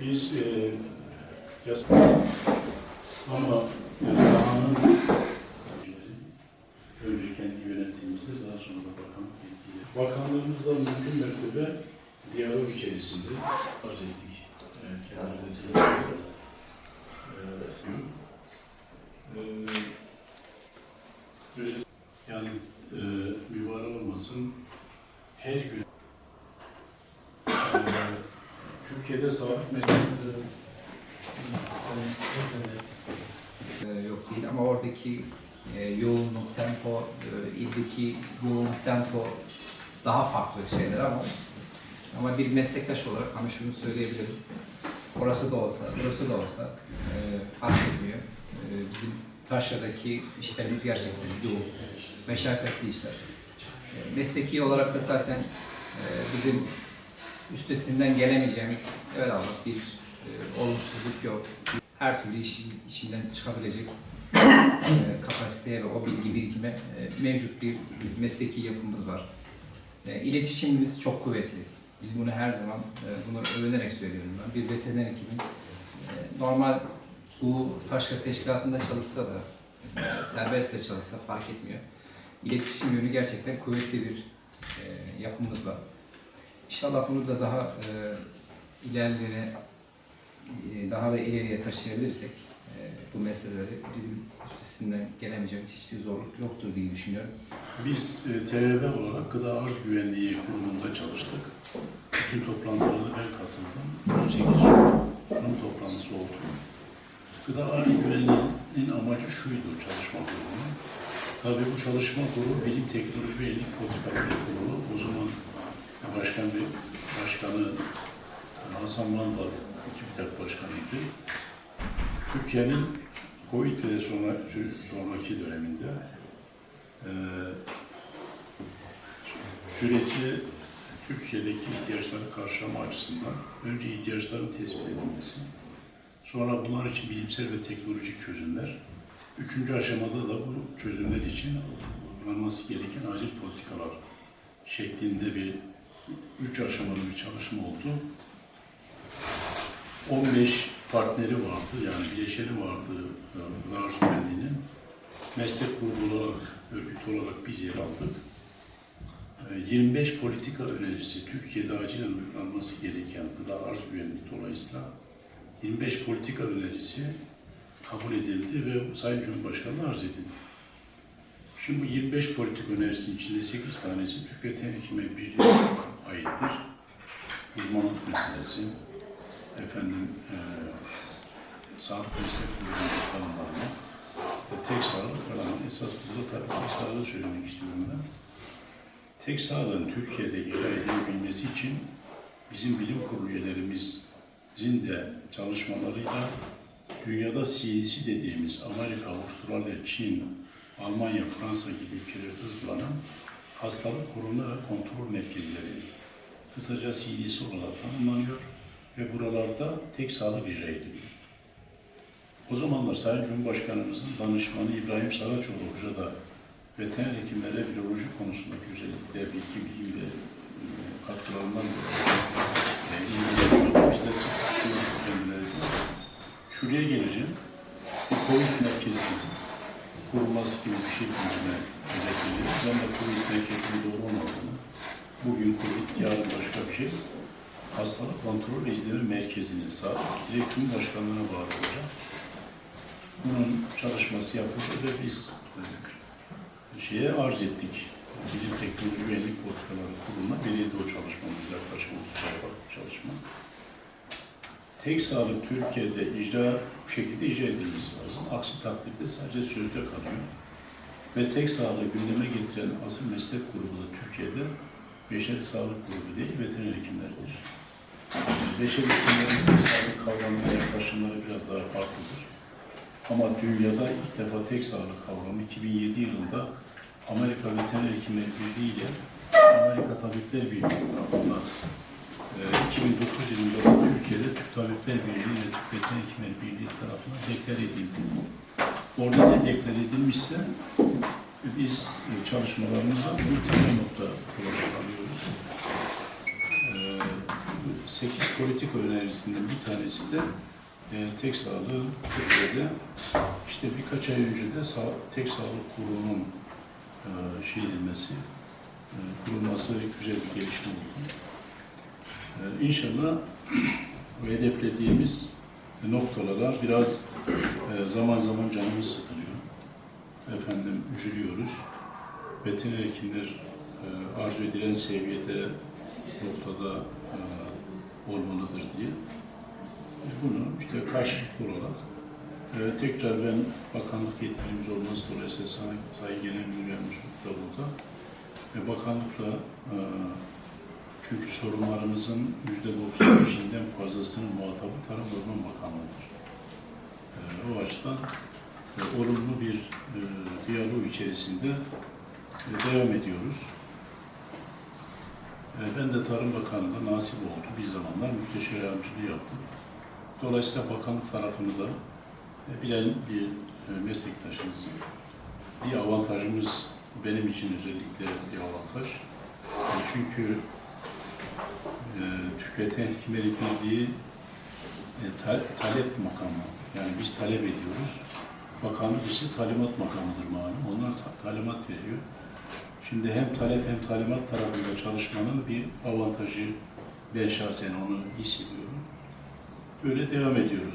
Biz e, yas ama yasahanın önce kendi yönetimimizde daha sonra da bakanlık yetkileri. Bakanlığımızla mümkün mertebe diyalog içerisinde arz ettik. E, kendilerine özet- yani e, mübarek olmasın her gün e, Türkiye'de meslekleri e, yok değil ama oradaki e, yoğunluk, tempo, e, ildeki yoğunluk, tempo daha farklı şeyler ama ama bir meslektaş olarak ama şunu söyleyebilirim. Orası da olsa, burası da olsa e, fark etmiyor. E, bizim Taşra'daki işlerimiz gerçekten yoğun, meşakkatli işler. E, mesleki olarak da zaten e, bizim üstesinden gelemeyeceğimiz evvelallah bir e, olumsuzluk yok. Her türlü işin içinden çıkabilecek e, kapasiteye ve o bilgi birikime e, mevcut bir mesleki yapımız var. E, İletişimimiz çok kuvvetli. Biz bunu her zaman e, bunu övünerek söylüyorum ben. Bir veteriner hekimin e, normal bu taşra teşkilatında çalışsa da e, serbest de çalışsa fark etmiyor. İletişim yönü gerçekten kuvvetli bir e, yapımız var. İnşallah bunu da daha e, ilerlere e, daha da ileriye taşıyabilirsek e, bu meseleleri bizim üstesinden gelemeyeceğimiz hiçbir zorluk yoktur diye düşünüyorum. Biz e, TRV olarak Gıda Arz Güvenliği Kurulu'nda çalıştık. Bütün toplantılarına ben katıldım. 18 sunum toplantısı oldu. Gıda Arz Güvenliği'nin amacı şuydu çalışma grubunun. Tabii bu çalışma grubu Bilim Teknoloji ve Eğitim Politikaları Kurulu. O zaman Başkan ve Başkanı Hasan Mandal, TÜBİTAK Başkanı'ydı. Türkiye'nin Covid ve sonra, sonraki döneminde ee, süreci Türkiye'deki ihtiyaçları karşılama açısından önce ihtiyaçların tespit edilmesi, sonra bunlar için bilimsel ve teknolojik çözümler, üçüncü aşamada da bu çözümler için uygulanması gereken acil politikalar şeklinde bir üç aşamalı bir çalışma oldu. 15 partneri vardı, yani bileşeni vardı e, Gıda Arz Güvenliği'nin. Meslek grubu olarak, örgüt olarak biz yer aldık. E, 25 politika önerisi, Türkiye'de acilen uygulanması gereken gıda arz güvenliği dolayısıyla 25 politika önerisi kabul edildi ve Sayın Cumhurbaşkanı'na arz edildi. Şimdi bu 25 politika önerisinin içinde 8 tanesi Türk Veteriner Hekimleri Birliği'ne aittir. Uzmanlık meselesi, efendim, e, sağlık meslek kurulunun tanımlarına, e, tek sağlık falan. Esas burada tabii tek sağlığı söylemek istiyorum ben. Tek sağlığın Türkiye'de icra edilebilmesi için bizim bilim kurulu üyelerimizin de çalışmalarıyla dünyada CDC dediğimiz Amerika, Avustralya, Çin, Almanya, Fransa gibi ülkelerde uygulanan hastalık koruma ve kontrol merkezleri kısaca CDC olarak tanımlanıyor ve buralarda tek sağlık icra ediliyor. O zamanlar Sayın Cumhurbaşkanımızın danışmanı İbrahim Saraçoğlu Hoca da veteriner hekimlere viroloji konusundaki özellikle bilgi bilim ve e, katkılarından dolayı e. Biz de sık sık duyuyoruz kendilerini. Şuraya geleceğim. Bir COVID merkezi kurulması gibi bir şey bulmaya hedefleniyor. Ben de COVID merkezinin doğru olmadığını, bugün COVID, yarın başka bir şey, hastalık kontrol izleme merkezinin sağlık direkt Cumhurbaşkanlığına bağlı olacak. Bunun çalışması yapıldı ve biz e, şeye arz ettik. Bilim Teknoloji ve Eğitim Politikaları Kurulu'na belirdi o çalışmamız yaklaşık 30 sayfalık bir çalışma. Tek sağlık Türkiye'de icra bu şekilde icra edilmesi lazım. Aksi takdirde sadece sözde kalıyor. Ve tek sağlığı gündeme getiren asıl meslek grubu da Türkiye'de beşeri sağlık grubu değil, veteriner hekimlerdir. Beşeri hekimlerin sağlık kavramına yaklaşımları biraz daha farklıdır. Ama dünyada ilk defa tek sağlık kavramı 2007 yılında Amerika Veteriner Hekimleri Birliği ile Amerika Tabipler Birliği tarafından e, 2009 yılında da Türkiye'de Türk Tabipler Birliği ve Türk Veteriner Hekimleri Birliği tarafından deklar edildi. Orada ne deklar edilmişse biz e, çalışmalarımızda bunu temel nokta alıyoruz. E, 8 politika önerisinden bir tanesi de e, tek sağlığı Türkiye'de işte birkaç ay önce de tek sağlık kurulunun şey edilmesi, kurulması güzel bir gelişme oldu. İnşallah bu hedeflediğimiz noktalara biraz e, zaman zaman canımız sıkılıyor. Efendim üzülüyoruz. Veteriner hekimler e, arzu edilen seviyede noktada e, olmalıdır diye. E, bunu işte karşılıklı olarak e, tekrar ben bakanlık yetkilimiz olması dolayısıyla Say- Sayın Genel Müdür Yardımcımız da burada. Ve bakanlıkla e, çünkü sorunlarımızın %95'inden fazlasının muhatabı Tarım ve Orman Bakanlığı'dır. E, o açıdan e, olumlu bir e, diyalog içerisinde e, devam ediyoruz. E, ben de Tarım Bakanlığı'nda nasip oldu. Bir zamanlar müsteşar yardımcılığı yaptım. Dolayısıyla bakanlık tarafını da e, bilen bir e, meslektaşımız. Bir avantajımız benim için özellikle bir avantaj. E, Çünkü e, tüketen hekimlerin bildiği e, ta- talep makamı. Yani biz talep ediyoruz. Bakanlık ise talimat makamıdır malum. Onlar ta- talimat veriyor. Şimdi hem talep hem talimat tarafında çalışmanın bir avantajı ben şahsen onu hissediyorum. Böyle devam ediyoruz.